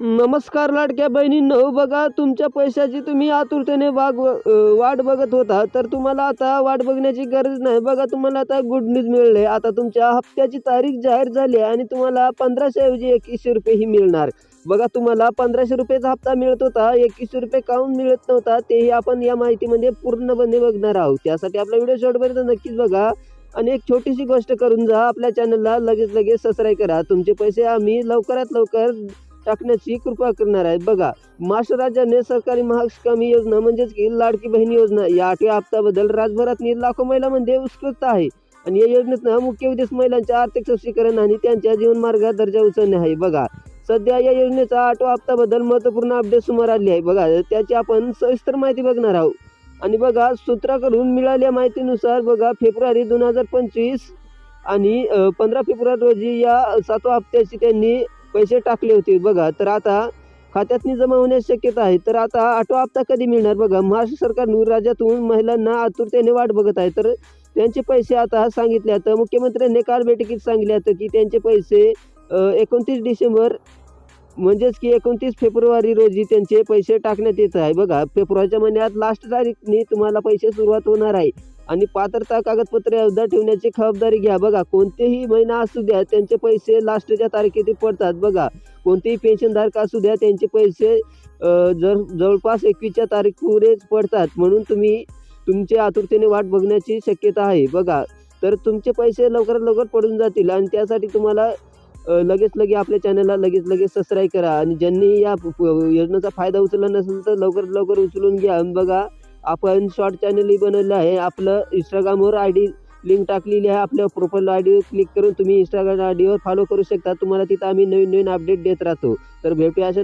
नमस्कार लाडक्या बहिणींनो बघा तुमच्या पैशाची तुम्ही आतुरतेने वाग वाट बघत होता तर तुम्हाला आता वाट बघण्याची गरज नाही. बघा तुम्हाला आता गुड न्यूज मिळले आता तुमच्या हप्त्याची तारीख जाहीर झाली आहे आणि तुम्हाला पंधराशे ऐवजी एकवीसशे रुपये ही मिळणार. बघा तुम्हाला पंधराशे रुपयेचा हप्ता मिळत होता एकवीसशे रुपये काऊन मिळत नव्हता तेही आपण या माहितीमध्ये पूर्णपणे बघणार आहोत. त्यासाठी आपला व्हिडिओ शेवटपर्यंत नक्कीच बघा. आणि एक छोटीशी गोष्ट करून जा आपल्या चॅनलला लगेच लगेच सबस्क्राईब करा. तुमचे पैसे आम्ही लवकरात लवकर टाकण्याची कृपा करणार आहे बघा महाराष्ट्र राज्याने सरकारी महागामी योजना म्हणजेच की लाडकी बहीण योजना या आठव्या हप्त्याबद्दल राज्यभरातील लाखो महिलांमध्ये उत्स्फूर्तता आहे. आणि या योजनेचा मुख्य उद्देश महिलांच्या आर्थिक सक्षमीकरण आणि त्यांच्या जीवनमार्गात दर्जा उचलणे आहे. बघा सध्या या योजनेचा आठवा हप्त्याबद्दल महत्त्वपूर्ण अपडेट समोर आली आहे. बघा त्याची आपण सविस्तर माहिती बघणार आहोत. आणि बघा सूत्राकडून मिळालेल्या माहितीनुसार बघा फेब्रुवारी दोन हजार पंचवीस आणि पंधरा फेब्रुवारी रोजी या सातव्या हप्त्याची त्यांनी पैसे टाकले होते बघा. तर आता खात्यातनी जमा होण्याची शक्यता आहे. तर आता आठवा हप्ता कधी मिळणार बघा? महाराष्ट्र सरकारनं राज्यातून महिलांना आतुरतेने वाट बघत आहे. तर त्यांचे पैसे आता सांगितले तर मुख्यमंत्र्यांनी काल बैठकीत सांगितले होतं की त्यांचे पैसे एकोणतीस डिसेंबर म्हणजेच की एकोणतीस फेब्रुवारी रोजी त्यांचे पैसे टाकण्यात येत आहे. बघा फेब्रुवारीच्या महिन्यात लास्ट तारीखनी तुम्हाला पैसे सुरुवात होणार आहे. आणि पात्रता कागदपत्रे अवधा ठेवण्याची खबरदारी घ्या. बघा कोणतेही महिना असू द्या त्यांचे पैसे लास्टच्या तारखेत पडतात. बघा कोणतेही पेन्शनधारक असू द्या त्यांचे पैसे जर जवळपास एकवीसच्या तारीख पुरेच पडतात. म्हणून तुम्ही तुमच्या आतुरतेने वाट बघण्याची शक्यता आहे. बघा तर तुमचे पैसे लवकरात लवकर पडून जातील आणि त्यासाठी तुम्हाला लगेच लगे आपल्या चॅनलला लगेच लगेच सबस्क्राईब करा. आणि ज्यांनी या प- योजनेचा फायदा उचलला नसेल तर लवकरात लवकर उचलून घ्या. आणि बघा आपण शॉर्ट चॅनलही बनवलं आहे. आपलं इंस्टाग्रामवर आय डी लिंक टाकलेली आहे. आपल्या प्रोफाईल आय डीवर क्लिक करून तुम्ही इंस्टाग्राम आय डीवर फॉलो करू शकता. तुम्हाला तिथं आम्ही नवीन नवीन अपडेट देत राहतो. तर भेटूया अशा